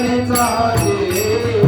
तरीचा जीव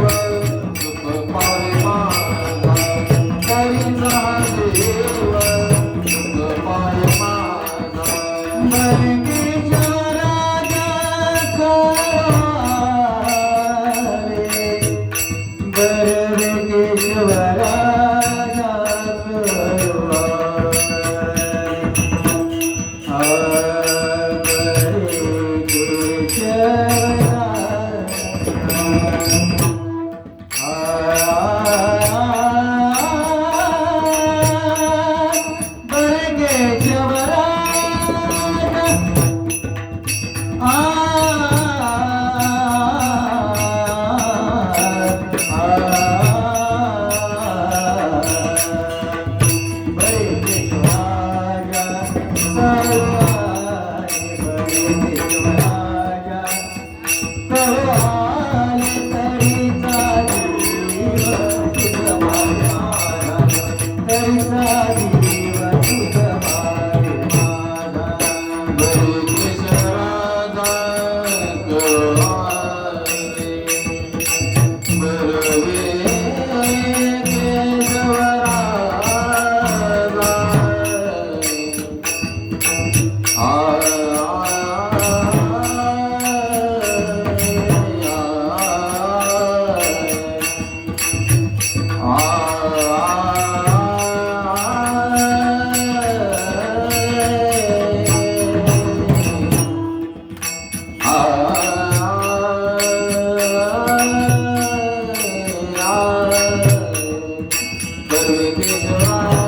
Shiva.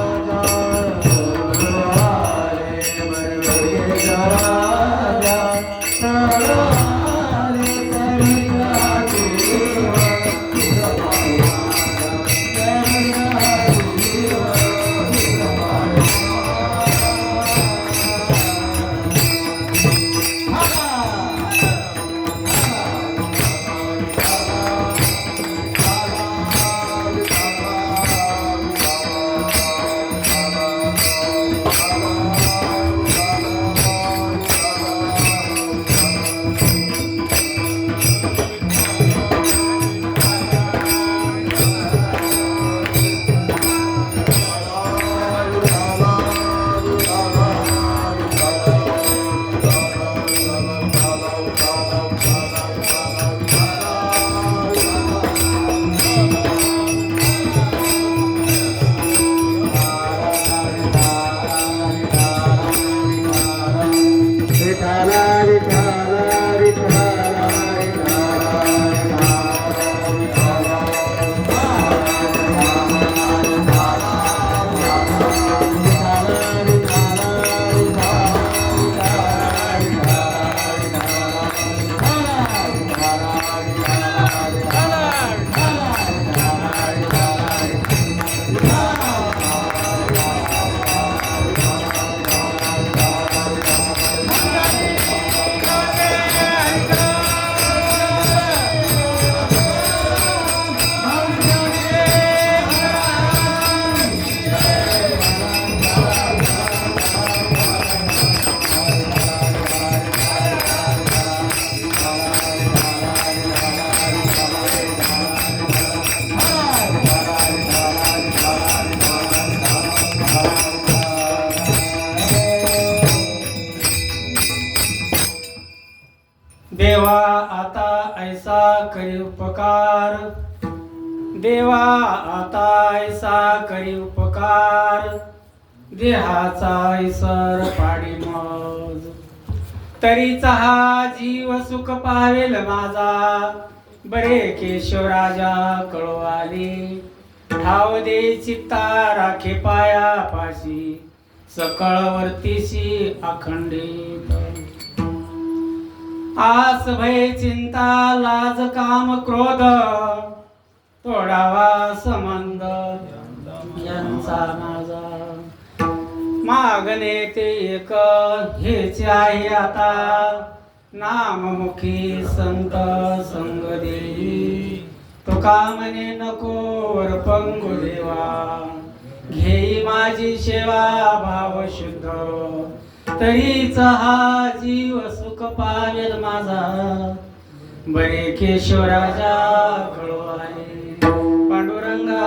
करी देहाचा ऐसर पाडी मज. तरीचा हा जीव सुख पावेल माझा. बरे केशवराजा कळवाले. ठाव दे चित्ता राखे पाया पाशी. सकळ वर्तीशी अखंडित. आस भय चिंता लाज काम क्रोध. तोडावा संबंध. यांचा माझा. मागणे ते एक हेच आहे आता. नाममुखी संत संग देई तो म्हणे नको वर पंगु देवा. घेई माझी सेवा भाव शुद्ध. तरीच हा जीव सुख पावेल माझा. बरे केशवराजा कळवाले पांडुरंगा.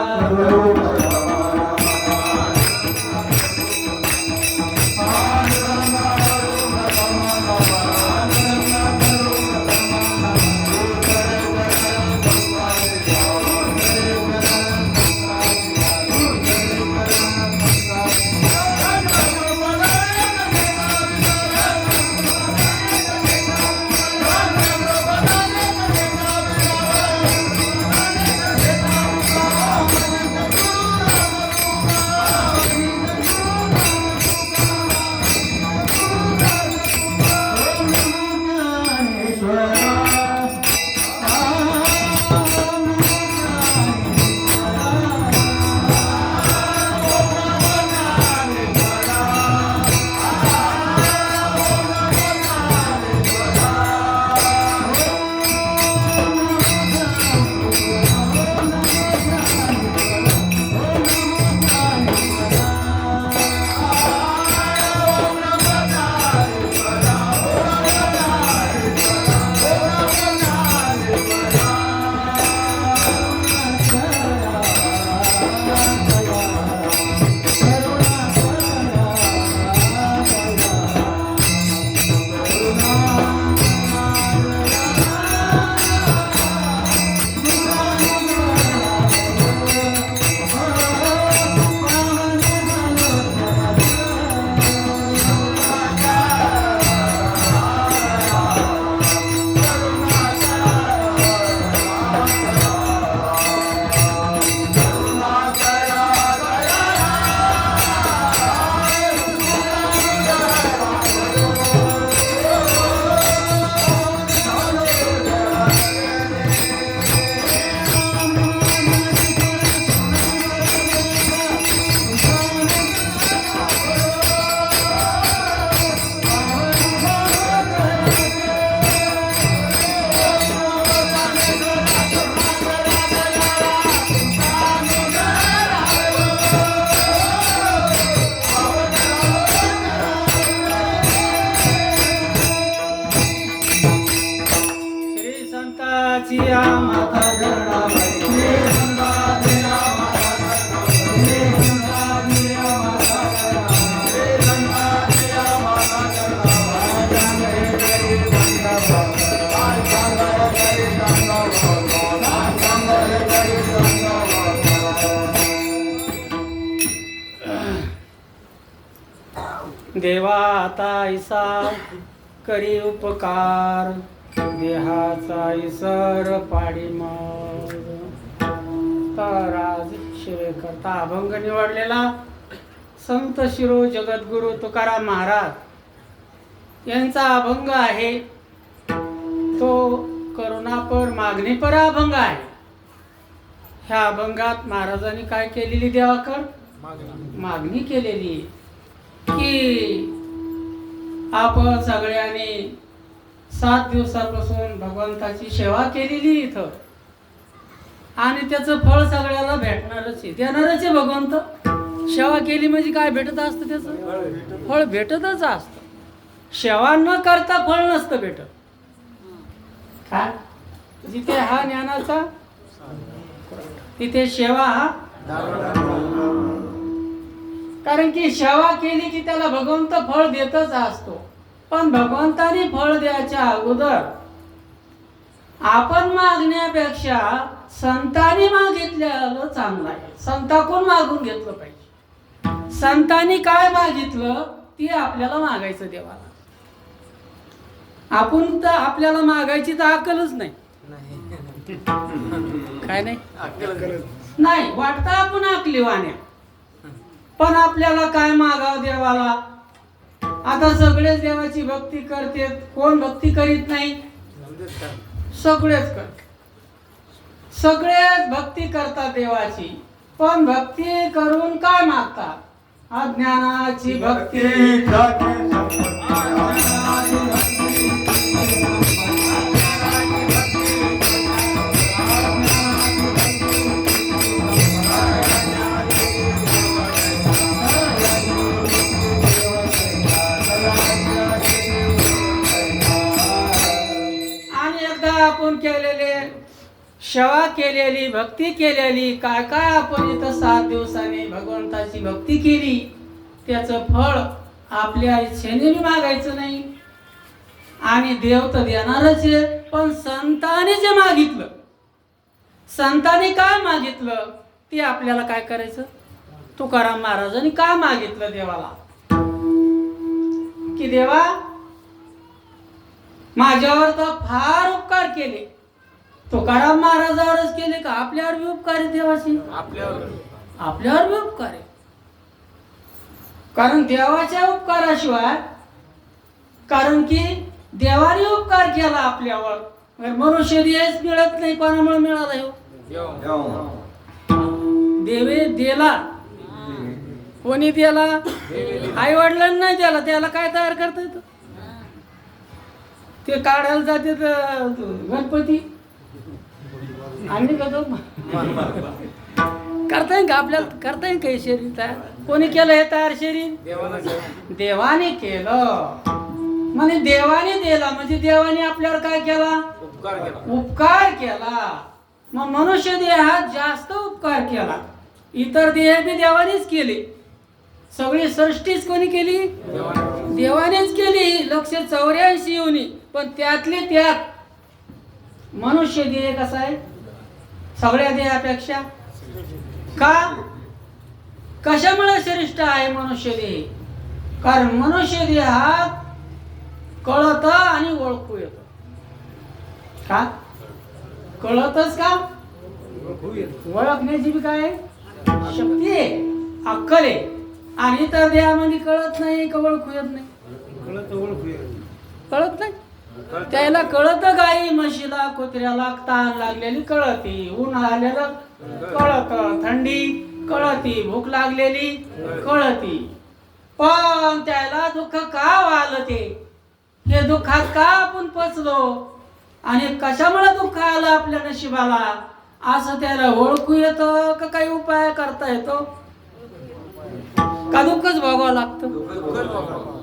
देवा आता ऐसा करी उपकार. देहाचा इसर पाडी मग तर आज शिवेकरता अभंग निवडलेला संत शिरो जगद्गुरु तुकाराम महाराज यांचा अभंग आहे. तो करुणापर मागणीपर अभंग आहे. ह्या अभंगात महाराजांनी काय केलेली देवाकड मागणी. केलेली की आपण सगळ्यांनी सात दिवसापासून भगवंताची सेवा केलेली इथं. आणि त्याचं फळ सगळ्याला भेटणारच आहे. देणारच आहे भगवंत. सेवा केली म्हणजे काय भेटत असतं त्याचं? फळ भेटतच असतं. सेवा न करता फळ नसतं भेटत. काय? जिथे हा ज्ञानाचा तिथे सेवा हा कारण की सेवा केली की त्याला भगवंत फळ देतच असतो. पण भगवंताने फळ द्यायच्या अगोदर आपण मागण्यापेक्षा संतांनी मागितलेलं चांगलं आहे. संताकडून मागून घेतलं पाहिजे? संतांनी काय मागितलं? ते आपल्याला मागायचं देवाला. आपण तर आपल्याला मागायची तर अक्कलच नाही. काय नाही. नाही वाटतं आपण आकली वाण्या. पण आपल्याला काय मागाव देवाला? आता सगळेच देवाची भक्ती करते. कोण भक्ती करीत नाही? सगळेच करते. सगळेच भक्ती करतात देवाची. पण भक्ती करून काय मागतात? अज्ञानाची भक्ती. केलेले सेवा केलेली भक्ती केलेली काय काय आपण इथं सात दिवसांनी भगवंताची भक्ती केली त्याचं फळ आपल्या इच्छेने बी मागायचं नाही. आणि देव तर देणारच आहे पण संतांनी जे मागितलं संतांनी काय मागितलं ते आपल्याला काय करायचं? तुकाराम महाराजांनी काय मागितलं देवाला? की देवा माझ्यावर तर फार उपकार केले. तुकाराम महाराजावरच केले का? आपल्यावर बी उपकार आहे देवाची. आपल्यावर बी उपकार. आहे. कारण देवाच्या उपकाराशिवाय कारण की देवाने उपकार केला आपल्यावर. मनुष्य देहच मिळत नाही कोणामुळे मिळाला हो देवे दिला. कोणी दिला? आई वडिलांना नाही दिला. त्याला काय तयार करता येतं? ते काढायला जाते तर गणपती. आम्ही करतो करता येईल का आपल्याला? करता येईल काही शरीर तयार कोणी केलं हे तयार शरीर देवाने केलं. म्हणजे देवाने दिला. म्हणजे देवाने आपल्यावर काय केला? उपकार केला. मग मनुष्य देहात जास्त उपकार केला. इतर देह बी देवानेच केले. सगळी सृष्टीच कोणी केली? देवानेच केली लक्ष चौऱ्याऐंशी येऊनी पण त्यातले त्यात मनुष्य देह कसा आहे? सगळ्या देहापेक्षा? का? कशामुळे श्रेष्ठ आहे मनुष्य देह? कारण मनुष्य देहात कळत आणि ओळखू येत. का? कळतच का? ओळखण्याची बी काय? आहे? शक्ती आहे अक्कल आहे. आणि इतर देहामध्ये कळत नाही का ओळखू येत नाही. कळत नाही. त्याला कळत गाई म्हशीला कुत्र्याला ताण लागलेली कळती. ऊन आलेलं कळत. थंडी कळती. भूक लागलेली कळती. पण त्याला दुःख का आलं ते हे दुःखात का आपण पचलो? आणि कशामुळे दुःख आलं आपल्या नशिबाला? असं त्याला ओळखू येतं का काही उपाय करता येतो? का दुःखच भोगावं लागतं.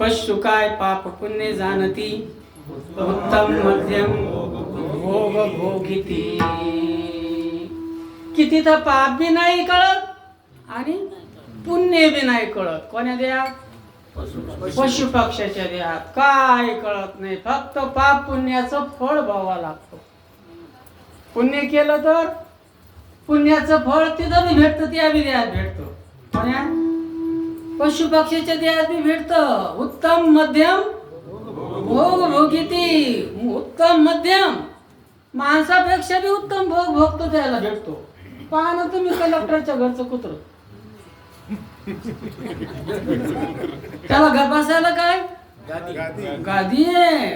पशु काय पाप पुण्य जाणती उत्तम मध्यम भोग भोगिती। किती तर पाप बी नाही कळत आणि पुण्य बी नाही कळत. कोण्या द्या पशु पक्षाच्या देहात. काय कळत नाही. फक्त पाप पुण्याचं फळ भावा लागतो. पुण्य केलं तर पुण्याचं फळ तिथं बी भेटतं त्या बी देहात भेटतो. कोण्या? पशु पक्षाच्या देहात बी भेटतं. उत्तम मध्यम. भोग भोगिती. उत्तम मध्यम. माणसापेक्षा बी उत्तम भोग भोगतो त्याला. भेटतो. पहा ना तुम्ही कलेक्टरच्या घरचं कुत्र? त्याला घर बसायला काय? गादी आहे.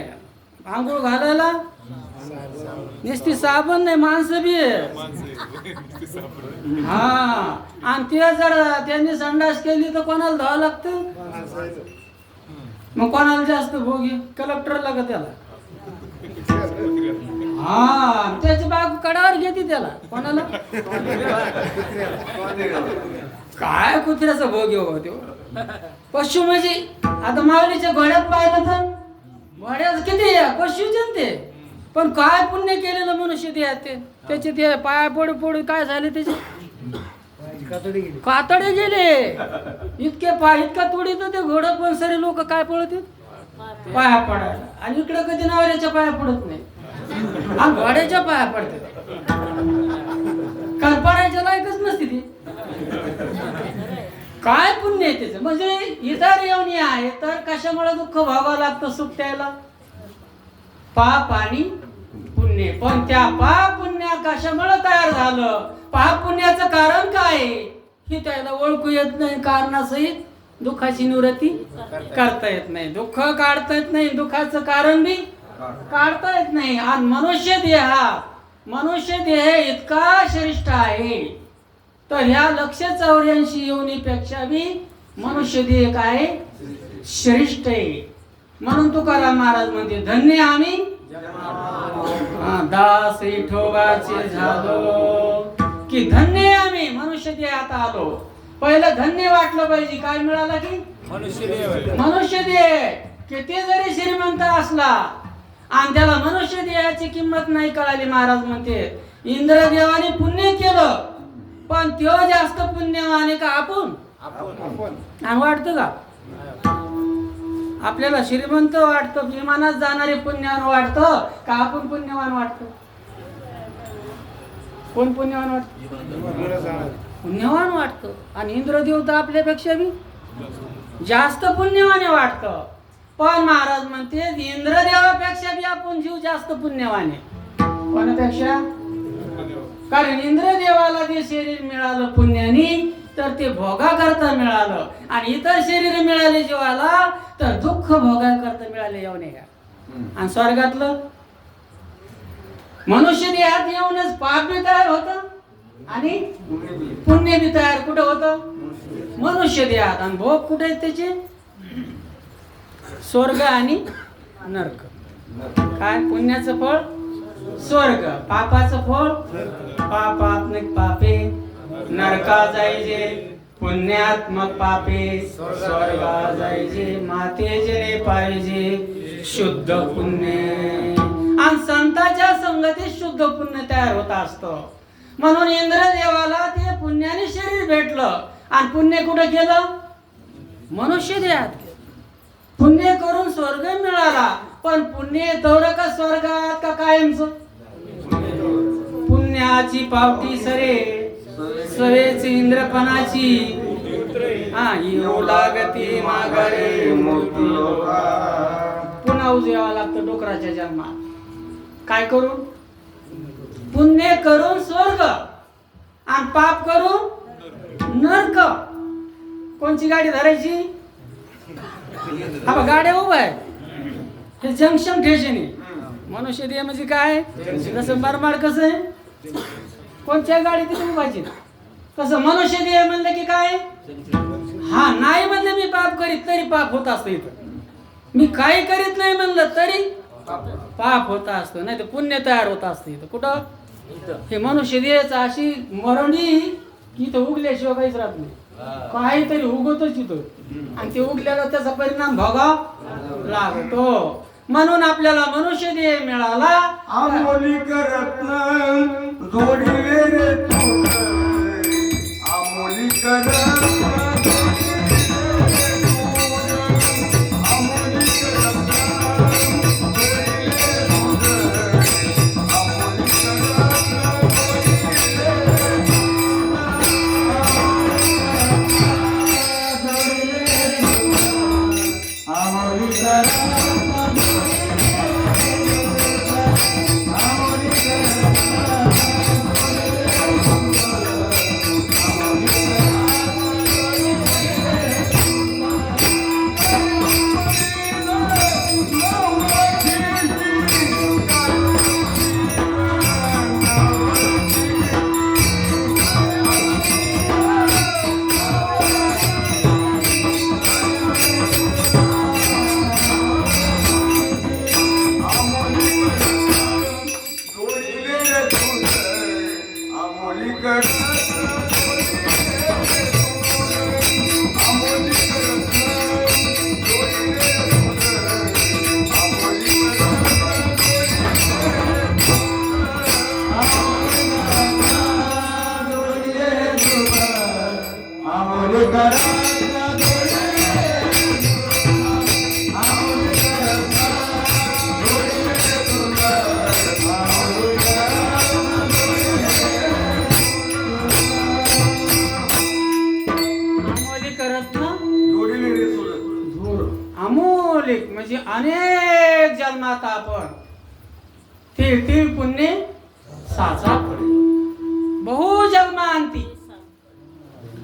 आंघोळ घालायला. नुसती साबण नाही माणसं बी हा. आणि ते जर त्यांनी संडास केली तर कोणाला धावं लागतं? मग कोणाला जास्त भोगी कलेक्टर कलेक्टरला का त्याला? हा. त्याची बाग कडावर घेते त्याला. कोणाला? काय कुत्र्याचा भोग हो तो? पशु म्हणजे आता माऊलीच्या घोड्यात पाहिलं तर घोड्यात किती पशुचे ते? पण काय पुण्य केलेलं मनुष्य ते आहे ते? त्याचे ते पाया पडू पडू काय झाले त्याचे? कातडे गेले. इतके पाय इतका तोडी तर ते घोडं पण सरे लोक काय पळतील पाया पडायला. आणि इकडे कधी नवऱ्याच्या पाया पडत नाही. आणि घोड्याच्या पाया पडते कल्पनाच्या लायकच नसते ती. काय पुण्य आहे त्याचं? म्हणजे इतर येऊन आहे तर कशामुळे दुःख व्हावं लागतं सुख त्याला? पाप आणि पुण्य. पण त्या पाप पुण्य कशामुळे तयार झालं? पाप पुण्याचं कारण काय? आहे? हे त्याला ओळखू येत नाही कारणासहित दुःखाची निवृत्ती करता येत नाही. दुःख काढता येत नाही दुःखाचं कारण बी काढता येत नाही. आणि मनुष्य देह हा मनुष्य देह इतका श्रेष्ठ आहे. तर ह्या लक्ष चौऱ्याऐंशी योनीपेक्षा बी मनुष्य देह काय? श्रेष्ठ आहे. म्हणून तुकाराम महाराज म्हणते धन्य आम्ही दास विठोबाचे झालो. की धन्य आम्ही मनुष्य देहात आलो. पहिलं धन्य वाटलं पाहिजे काय मिळालं की? मनुष्य देह किती जरी श्रीमंत असला आणि त्याला मनुष्य देहाची किंमत नाही कळाली महाराज म्हणते इंद्रदेवाने पुण्य केलं पण त्यो जास्त पुण्यवान का आपण? आणि वाटतं का? आपल्याला श्रीमंत वाटतं विमानात जाणारे पुण्यवान वाटतं का आपण पुण्यवान वाटतो? कोण पुण्यवान वाटत? पुण्यवान वाटतं. आणि इंद्रदेव तर आपल्यापेक्षा बी जास्त पुण्यवाने वाटतं. पण महाराज म्हणते इंद्रदेवापेक्षा बी आपण जीव जास्त पुण्यवाने कोणापेक्षा? कारण इंद्रदेवाला जे शरीर मिळालं पुण्याने तर ते भोगा करता मिळालं. आणि इतर शरीर मिळाले जीवाला तर दुःख भोगा करता मिळाले येऊन का आणि स्वर्गातलं? मनुष्य देहात येऊनच पाप बी तयार होत. आणि पुण्य बी. तयार कुठं होत? मनुष्य देहात आणि भोग कुठे आहेत त्याचे? स्वर्ग आणि नरक. काय? पुण्याचं फळ? स्वर्ग. पापाचं फळ? पापात्मक पापे. नरका जायचे पुण्यात्मक पापे स्वर्गा जायचे मातेचे पाहिजे शुद्ध पुण्य. आणि संताच्या संगतीत शुद्ध पुण्य तयार होत असतं. म्हणून इंद्रदेवाला ते पुण्याने शरीर भेटलं. आणि पुण्य कुठं केलं? मनुष्य देहात पुण्य करून स्वर्ग मिळाला. पण पुण्य दौर का स्वर्गात का कायमच? पुण्याची पावती सरे. सरेची इंद्रपणाची हा येऊ लागती माघारे मोती पुन्हा उजवावं लागतं डोकराच्या जन्मात. काय करू? पुण्य करून स्वर्ग आणि पाप करून नरक. कोणची गाडी धरायची? हा गाड्या उभा आहे. हे जंक्शन स्टेशन आहे मनुष्य म्हणजे काय? जसं बरमाड कसं आहे? कोणत्या गाडी तुम्ही पाहिजे कसं मनुष्य देह म्हणलं की काय? हा नाही म्हणलं मी पाप करीत तरी पाप होत असतं इथं. मी काही करीत नाही म्हणलं तरी पाप होत असतं नाही तर पुण्य तयार होत असतं इथं. कुठं? हे मनुष्य देहच अशी मरणी की इथं उगल्याशिवाय काहीच राहत नाही. काहीतरी उगवतच इथं. आणि ते उगल्याला त्याचा परिणाम भोगाव लागतो. म्हणून आपल्याला मनुष्य देह मिळाला. रत्न जोडले रे तुझ आमोलिक रत्न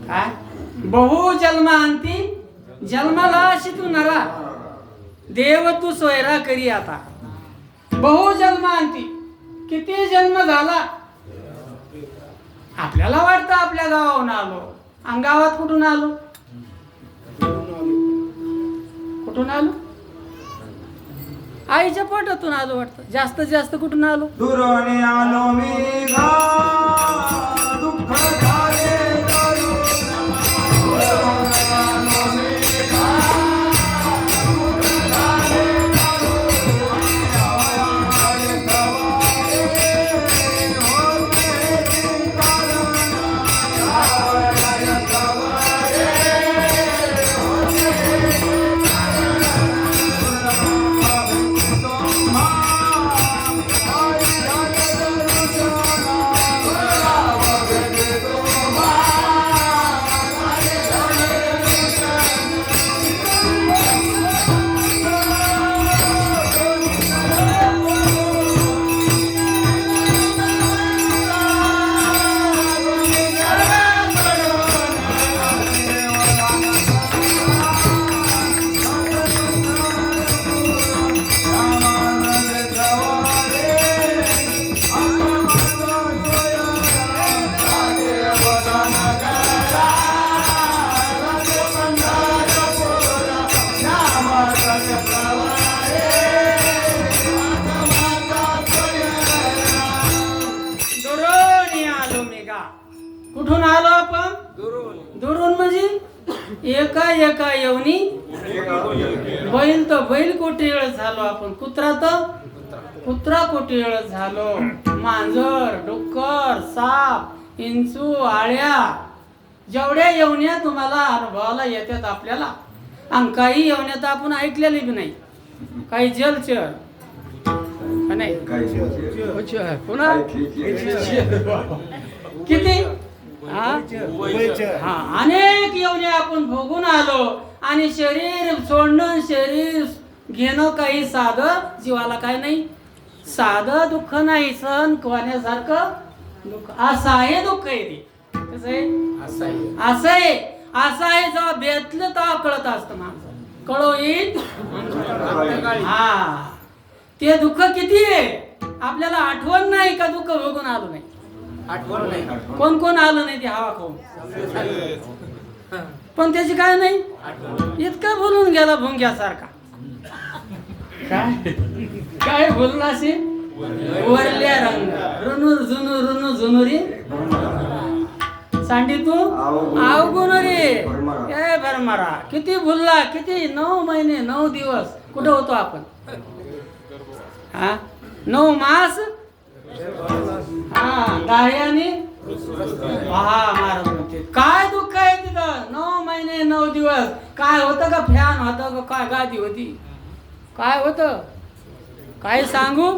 काय? बहु जन्मांती जन्माला अशी तू नरा. देव तू सोयरा करी आता. बहु जन्मांती किती जन्म झाला? आपल्याला वाटतं आपल्या गावाहून आलो. आणि गावात कुठून आलो? कुठून आलो? आईच्या पोटातून आलो वाटतं. जास्तीत जास्त कुठून आलो? दुराने आलो मी. कोटी वेळ झालो आपण. कुत्रा तर? कुत्रा कोटी वेळ झालो. मांजर डुक्कर साप इंचू आळ्या. जेवढ्या येवण्या तुम्हाला अनुभवाला येतात आपल्याला. आणि काही येवण्या तर आपण ऐकलेली बी नाही. काही जलचर नाही? पुन्हा? किती? हा? हा अनेक येवणे आपण भोगून आलो. आणि शरीर सोडणं शरीर घेणं काही साधं जीवाला काय नाही. साधं दुःख नाही सहन करण्यासारखं दुःख. असं आहे दुःख आहे ते. कसं आहे? असं आहे. असं आहे. जेव्हा बेतलं तेव्हा कळत असतं माणसं कळो येईल? हा. ते दुःख किती आहे? आपल्याला आठवण नाही का दुःख भोगून आलो नाही. कोण कोण आलं नाही ते हवा खाऊन? पण त्याची काय नाही? इतका बोलून गेला भुंग्यासारखा. काय? काय बोलला असे? वरल्या रंग. रुनूर जुनू रुनू जुनुरी. सांडी तू? आव गुनुरी ए भरमारा. किती भुलला किती? नऊ महिने नऊ दिवस. कुठं होतो आपण? हा? नऊ मास? हा दाह्याने काय दुःख आहे तिथं? नऊ महिने नऊ दिवस. काय होतं का? फॅन होतं का? काय गादी होती? काय होतं? काय सांगू?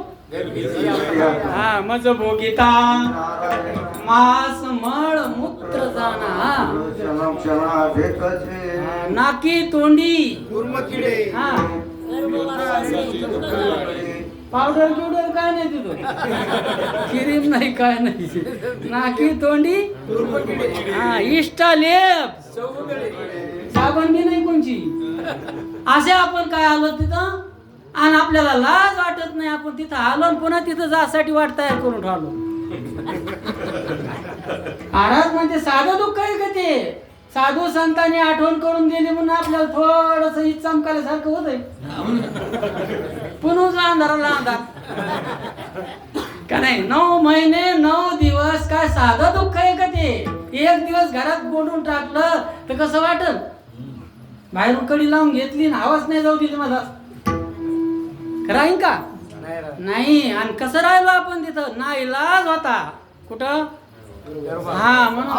हा मज भोगिता. मास मळ मूत्र जाना नाकी तोंडी. हा. पावडर बिवडर काय नाही तिथं? क्रीम नाही काय नाही. नाकी तोंडी. हा इष्टा लेप बी नाही कोणची. असे आपण काय आलो तिथं? आणि आपल्याला लाज वाटत नाही आपण तिथं आलो आणि पुन्हा तिथं जासाठी वाट तयार करून ठेवलो महाराज म्हणजे साधं दुःख आहे का ते? साधू संतांनी आठवण करून दिली म्हणून आपल्याला थोडस ही चमकाल्यासारखं होत आहे पुन्हा अंधाराला अंधार का नाही नऊ महिने नऊ दिवस काय साधं दुःख आहे का ते? एक दिवस घरात बोलून टाकलं तर कसं वाटल? बाहेरून कडी लावून घेतली ना आवाज नाही जाऊ दिली माझा. आहे का? नाही आणि कसं राहिलो आपण तिथं? ना इलाज होता. कुठं? हा म्हणून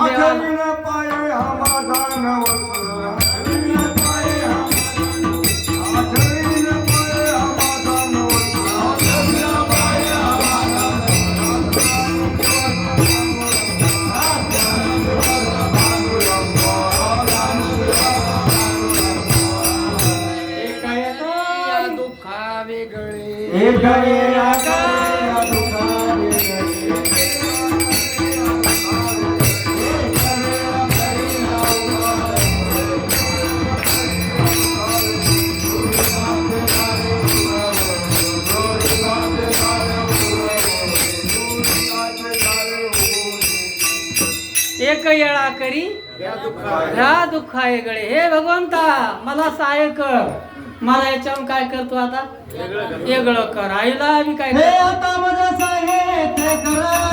ह्या आहे गळे. हे भगवंता मला सहाय्य कर. मला याच्यावर काय करतो आता? वेगळं कर. आईला मी काय आता माझा सहाय्य